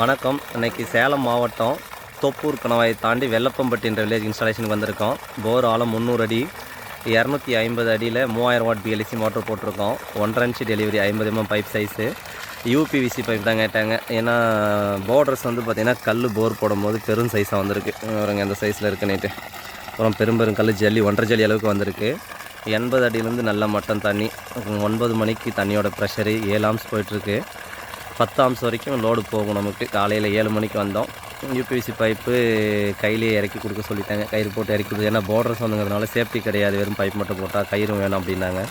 வணக்கம். இன்றைக்கி சேலம் மாவட்டம் தொப்பூர் கணவாயை தாண்டி வெள்ளப்பம்பட்டின்ற வில்லேஜ் இன்ஸ்டாலேஷனுக்கு வந்திருக்கோம். போர் ஆழம் முந்நூறு அடி இரநூத்தி ஐம்பது அடியில் மூவாயிரம் வாட் பிஎல்சி மோட்டர் போட்டிருக்கோம். ஒன்றரை இன்ச்சு டெலிவரி ஐம்பது MM pipe size UPVC pipe தான் கேட்டாங்க. ஏன்னா போர்டர்ஸ் வந்து பார்த்திங்கன்னா கல் போர் போடும்போது பெரும் சைஸாக வந்திருக்கு. வருங்க அந்த சைஸில் இருக்குன்னுட்டு. அப்புறம் பெரும் பெரும் கல் ஜல்லி ஒன்றரை ஜல்லி அளவுக்கு வந்திருக்கு. எண்பது அடியிலேருந்து நல்ல மட்டம் தண்ணி. ஒன்பது மணிக்கு தண்ணியோட ப்ரெஷரு ஏழாம்ஸ் போயிட்டுருக்கு பத்து ஆம்ஸ் வரைக்கும் லோடு போகும் நமக்கு. காலையில் ஏழு மணிக்கு வந்தோம். யூபிசி பைப்பு கையிலேயே இறக்கி கொடுக்க சொல்லிட்டாங்க. கயிறு போட்டு இறக்கி கொடுத்து ஏன்னா போர்டர்ஸ் வந்துங்கிறதுனால சேஃப்டி கிடையாது. வெறும் பைப் மட்டும் போட்டால் கயிறும் வேணும் அப்படின்னாங்க.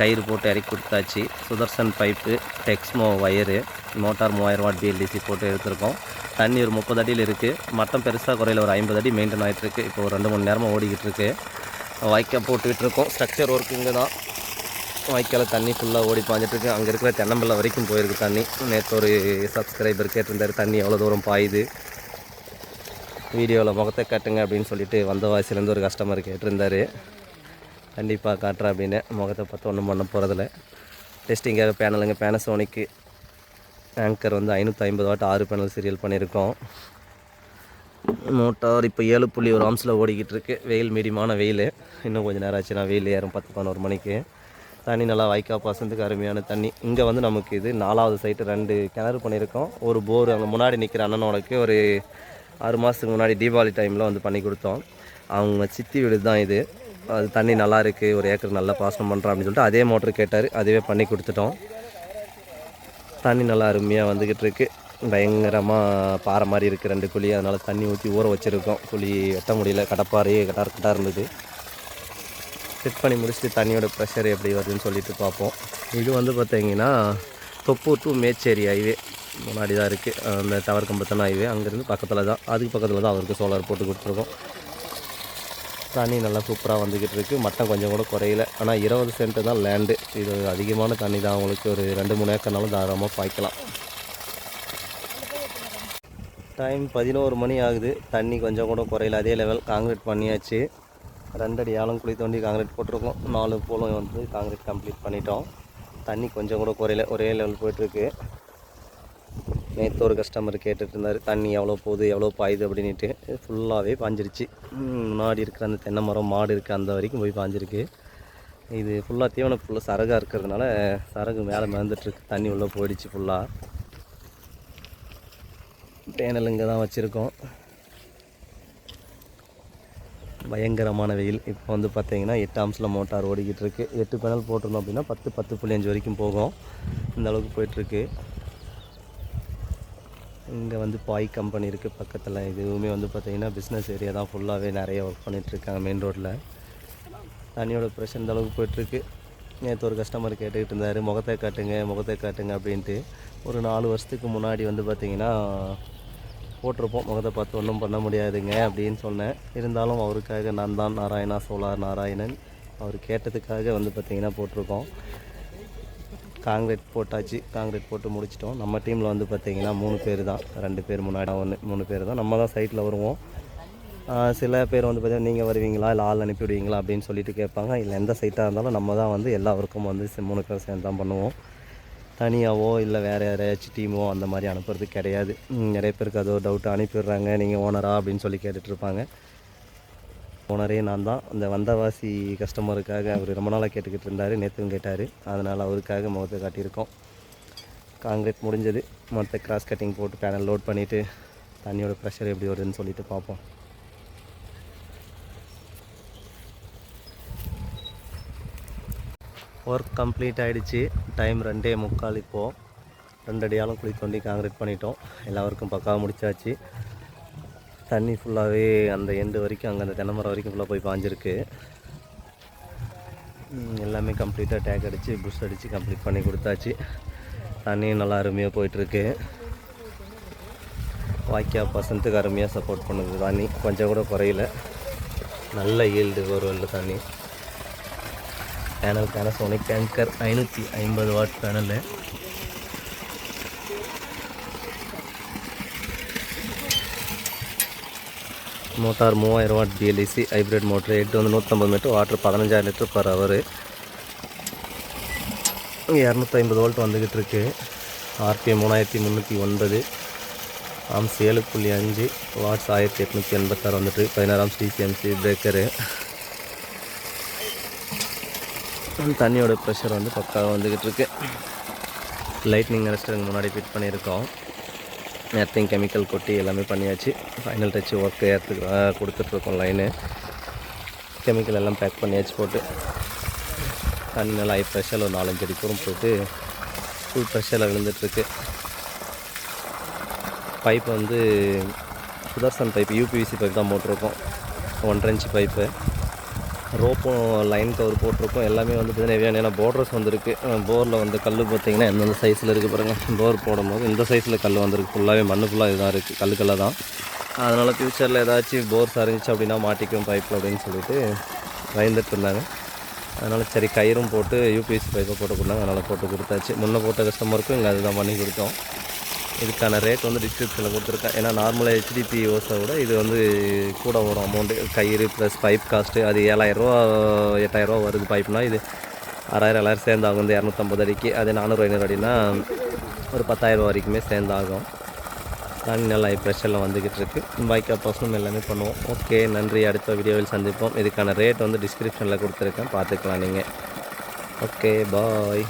கயிறு போட்டு இறக்கி கொடுத்தாச்சு. Sudarshan pipe Texmo wire motor மூவாயிரம் வாட் பிஎல்டிசி போட்டு எடுத்திருக்கோம். தண்ணி ஒரு முப்பது அடியில் இருக்குது மட்டம் பெருசாக குறையில். ஒரு ஐம்பது அடி மெயின்டைன் ஆகிட்டுருக்கு இப்போ ஒரு ரெண்டு மணி நேரமாக ஓடிக்கிட்டு இருக்கு. வாய்க்கா போட்டுக்கிட்டு இருக்கோம். ஸ்ட்ரக்சர் ஒர்க்கிங்கு இங்கே தான். வாய்க்கால் தண்ணி ஃபுல்லாக ஓடி பாஞ்சிட்ருக்கு. அங்கே இருக்கிற தென்னம்பிள்ளை வரைக்கும் போயிருக்கு தண்ணி. நேற்று ஒரு சப்ஸ்கிரைபர் கேட்டிருந்தாரு தண்ணி எவ்வளோ தூரம் பாயுது? வீடியோவில் முகத்தை காட்டுங்க அப்படின்னு சொல்லிட்டு வந்த வாசிலேருந்து ஒரு கஸ்டமர் கேட்டிருந்தாரு. கண்டிப்பாக காட்டுறேன் அப்படின்னு. முகத்தை பார்த்து ஒன்றும் பண்ண போகிறதில்ல டெஸ்டிங்காக பேனலுங்க பேனசோனிக்கு ஆங்கர் வந்து ஐநூற்றி ஐம்பது வாட் ஆறு பேனல் சீரியல் பண்ணியிருக்கோம் மோட்டார் இப்போ ஏழு புள்ளி ஒரு ஆம்ஸில் ஓடிக்கிட்டு இருக்கு. வெயில் மீடியமான வெயில். இன்னும் கொஞ்சம் நேரம் ஆச்சுன்னா வெயில் ஏறும் பத்து பதினோரு மணிக்கு. தண்ணி நல்லா வாய்க்கா பாசனத்துக்கு அருமையான தண்ணி. இங்கே வந்து நமக்கு இது நாலாவது சைட்டு ரெண்டு கிணறு பண்ணியிருக்கோம். ஒரு போர் அங்கே முன்னாடி நிற்கிற அண்ணனோடக்கு ஒரு ஆறு மாதத்துக்கு முன்னாடி தீபாவளி டைமில் வந்து பண்ணி கொடுத்தோம். அவங்க சித்தி வீடு தான் இது. அது தண்ணி நல்லா இருக்குது ஒரு ஏக்கர் நல்லா பாசனம் பண்ணுறோம் அப்படின்னு சொல்லிட்டு அதே மோட்டர் கேட்டார். அதுவே பண்ணி கொடுத்துட்டோம். தண்ணி நல்லா அருமையாக வந்துக்கிட்டு இருக்கு. பயங்கரமாக பாறை மாதிரி இருக்குது ரெண்டு குழி. அதனால் தண்ணி ஊற்றி ஊற வச்சுருக்கோம். குழி வெட்ட முடியல. கடப்பாறையே கட்டார் கட்டாக இருந்தது. செட் பண்ணி முடிச்சுட்டு தண்ணியோட ப்ரெஷர் எப்படி வருதுன்னு சொல்லிட்டு பார்ப்போம். இது வந்து பார்த்தீங்கன்னா தொப்பூர் டு மேச்சேரி ஹைவே முன்னாடி தான் இருக்குது அந்த டவர் கம்பத்தன ஹைவே அங்கேருந்து பக்கத்தில் தான். அதுக்கு பக்கத்தில் தான் அவருக்கு சோலார் போட்டு கொடுத்துருக்கோம். தண்ணி நல்லா சூப்பராக வந்துக்கிட்டு இருக்குது மட்டம் கொஞ்சம் கூட குறையல. ஆனால் இருபது சென்ட்டு தான் லேண்டு இது அதிகமான தண்ணி தான். அவங்களுக்கு ஒரு ரெண்டு மூணு ஏக்கர்னாலும் தாராளமாக பாய்க்கலாம். டைம் பதினோரு மணி ஆகுது. தண்ணி கொஞ்சம் கூட குறையல. அதே லெவல் காங்கிரீட் பண்ணியாச்சு. ரெண்டடி ஆழம் குழி தோண்டி காங்கிரீட் போட்டிருக்கோம். நாலு போலும் வந்து காங்கிரீட் கம்ப்ளீட் பண்ணிட்டோம். தண்ணி கொஞ்சம் கூட குறையில. ஒரே லெவல் போயிட்டுருக்கு. நேற்று ஒரு கஸ்டமர் கேட்டுட்டு இருந்தார் தண்ணி எவ்வளோ போகுது? எவ்வளோ பாயுது? அப்படின்ட்டு ஃபுல்லாகவே பாஞ்சிருச்சு. முன்னாடி இருக்கிற அந்த தென்னை மரம் மாடு இருக்குது அந்த வரைக்கும் போய் பாஞ்சிருக்கு. இது ஃபுல்லாக தீவனம் ஃபுல்லாக சரகாக இருக்கிறதுனால சரகு மேலே மிதந்துட்டுருக்கு தண்ணி உள்ளே போயிடுச்சு ஃபுல்லாக பேனல் இங்கே தான் வச்சுருக்கோம். பயங்கரமான வெயில். இப்போ வந்து பார்த்தீங்கன்னா எட்டு ஆம்ஸில் மோட்டார் ஓடிக்கிட்டு இருக்கு எட்டு பேனல் போட்டிருந்தோம் அப்படின்னா பத்து பத்து புள்ளி அஞ்சு வரைக்கும் போகும். இந்த அளவுக்கு போயிட்டுருக்கு. இங்கே வந்து பாய் கம்பெனி இருக்குது பக்கத்தில் இதுவுமே வந்து பார்த்திங்கன்னா பிஸ்னஸ் ஏரியா தான். ஃபுல்லாகவே நிறைய ஒர்க் பண்ணிகிட்ருக்காங்க மெயின் ரோட்டில் தண்ணியோட ப்ரெஷர் இந்த அளவுக்கு போயிட்டுருக்கு. நேற்று ஒரு கஸ்டமர் கேட்டுக்கிட்டு இருந்தார். முகத்தை காட்டுங்க முகத்தை காட்டுங்க அப்படின்ட்டு. ஒரு நாலு வருஷத்துக்கு முன்னாடி வந்து பார்த்தீங்கன்னா போட்டிருப்போம். முகத்தை பார்த்து ஒன்றும் பண்ண முடியாதுங்க அப்படின்னு சொன்னேன். இருந்தாலும் அவருக்காக நான் தான் நாராயணா சோலார் நாராயணன் அவர் கேட்டதுக்காக வந்து பார்த்திங்கன்னா போட்டிருக்கோம். காங்கிரீட் போட்டாச்சு. காங்கிரீட் போட்டு முடிச்சிட்டோம். நம்ம டீமில் வந்து பார்த்தீங்கன்னா மூணு பேர் தான். ரெண்டு பேர் முன்னாடி ஒன்று மூணு பேர் தான். நம்ம தான் சைட்டில் வருவோம். சில பேர் வந்து பார்த்தீங்கன்னா நீங்கள் வருவீங்களா? இல்லை ஆள் அனுப்பி விடுவீங்களா அப்படின்னு சொல்லிட்டு கேட்பாங்க. இல்லை எந்த சைட்டாக இருந்தாலும் நம்ம தான் வந்து எல்லா ஒர்க்கும் வந்து மூணு பேர் சேர்ந்து தான் பண்ணுவோம். தனியாகவோ இல்லை வேறு யாரையாச்சும் டீமோ அந்த மாதிரி அனுப்புறது கிடையாது. நிறைய பேருக்கு அது ஒரு டவுட் அனுப்பிடுறாங்க. நீங்கள் ஓனரா அப்படின்னு சொல்லி கேட்டுட்ருப்பாங்க ஓனரே நான் தான். அந்த வந்தவாசி கஸ்டமருக்காக அவர் ரொம்ப நாளாக கேட்டுக்கிட்டு இருந்தார். நேற்றும் கேட்டார். அதனால் அவருக்காக முகத்தை காட்டியிருக்கோம். காங்கிரீட் முடிஞ்சது. மற்ற கிராஸ் கட்டிங் போட்டு பேனல் லோட் பண்ணிவிட்டு தண்ணியோட ப்ரெஷர் எப்படி வருதுன்னு சொல்லிட்டு பார்ப்போம். ஒர்க் கம்ப்ளீட் ஆகிடுச்சு டைம் ரெண்டே முக்கால் இப்போது ரெண்டடியாலும் குழி தோண்டி காங்கிரீட் பண்ணிட்டோம். எல்லாருக்கும் பக்காவாக முடிச்சாச்சு. தண்ணி ஃபுல்லாகவே அந்த எண்டு வரைக்கும் அங்கே அந்த தென்னை மரம் வரைக்கும் ஃபுல்லாக போய் பாஞ்சிருக்கு. எல்லாமே கம்ப்ளீட்டாக டேக் அடித்து புஷ் அடித்து கம்ப்ளீட் பண்ணி கொடுத்தாச்சு. தண்ணியும் நல்லா அருமையாக போயிட்டுருக்கு. வாய்க்கா பசந்துக்கு அருமையாக சப்போர்ட் பண்ணுது தண்ணி. கொஞ்சம் கூட குறையல. நல்ல ஈல்டு ஒரு தண்ணி. பேனல் பேனசோனிக் டேங்கர் ஐநூற்றி ஐம்பது வாட் பேனலு மோட்டார் மூவாயிரம் வாட் பிஎல்இசி ஹைப்ரிட் மோட்ரு எட்டு வந்து நூற்றம்பது மீட்டர் வாட்டர் பதினஞ்சாயிரம் லிட்டர் பர் ஹவர் இரநூத்தி ஐம்பது வோல்ட் வந்துக்கிட்டு இருக்கு. ஆர்பிஎம் மூணாயிரத்தி முந்நூற்றி ஒன்பது. ஆம்ஸ் ஏழு புள்ளி அஞ்சு வாட்ஸ் ஆயிரத்தி எட்நூற்றி எண்பத்தாறு வந்துட்டு பதினாறாம் சிசிஎம்சி பிரேக்கரு தண்ணியோட ப்ரெஷர் வந்து பக்காவாக வந்துக்கிட்டு இருக்கு. லைட்னிங் அரெஸ்டருக்கு முன்னாடி ஃபிட் பண்ணியிருக்கோம். எர்த்திங் கெமிக்கல் கொட்டி எல்லாமே பண்ணியாச்சு. ஃபைனல் டச் ஒர்க்கு ஏற்றுக்கு கொடுத்துட்ருக்கோம் லைனு கெமிக்கல் எல்லாம் பேக் பண்ணியாச்சு போட்டு தண்ணி நல்லா ஹை ப்ரெஷரில் ஒரு நாலஞ்சு அடி போட்டு ஃபுல் ப்ரெஷரில் விழுந்துட்டுருக்கு பைப் வந்து சுதர்சன் பைப் யூபிவிசி பைப் தான் போட்டிருக்கோம். ஒன்றரை இன்ச்சு பைப்பு ரோப்பும் லைன் கவர் போட்டிருக்கோம். எல்லாமே வந்து பார்த்தீங்கன்னா ஏன்னா போர்டர்ஸ் வந்திருக்கு. போரில் வந்து கல் பார்த்தீங்கன்னா எந்தெந்த சைஸில் இருக்குது பாருங்கள் போர் போடும்போது இந்த சைஸில் கல் வந்திருக்கு. ஃபுல்லாகவே மண்ணு ஃபுல்லாக இதுதான் இருக்குது கல் தான். அதனால் ஃப்யூச்சரில் ஏதாச்சும் போர் சரிஞ்சிச்சு அப்படின்னா மாட்டிக்கும் பைப்பில் அப்படின்னு சொல்லிட்டு பயந்துட்டு இருந்தாங்க. அதனால் சரி கயிறும் போட்டு யூபிஎஸ்சி பைப்பை போட்டு கொடுத்தாங்க. அதனால் போட்டு கொடுத்தாச்சு. முன்னே போட்ட கஸ்டமருக்கும் இங்கே அதுதான் பண்ணி கொடுத்தோம். இதுக்கான ரேட் வந்து டிஸ்கிரிப்ஷனில் கொடுத்துருக்கேன் ஏன்னா நார்மலாக ஹெச்டிபி ஓஸை விட இது வந்து கூட வரும் அமௌண்ட்டு கயிறு ப்ளஸ் பைப் காஸ்ட்டு அது ஏழாயிரரூவா எட்டாயிரரூவா வருது பைப்னால் இது ஆறாயிரம் ஏழாயிரம் சேர்ந்தாகும். இந்த இரநூத்தம்பது அடிக்கு. அது நானூறு ஐநூறு அடினா ஒரு பத்தாயிரரூவா வரைக்குமே சேர்ந்தாகும். தண்ணி நல்லா ப்ரெஷரில் வந்துக்கிட்டு இருக்குது பைக் அப்போஸும் எல்லாமே பண்ணுவோம். ஓகே நன்றி. அடுத்த வீடியோவில் சந்திப்போம். இதுக்கான ரேட் வந்து டிஸ்கிரிப்ஷனில் கொடுத்துருக்கேன். பார்த்துக்கலாம் நீங்கள் ஓகே பாய்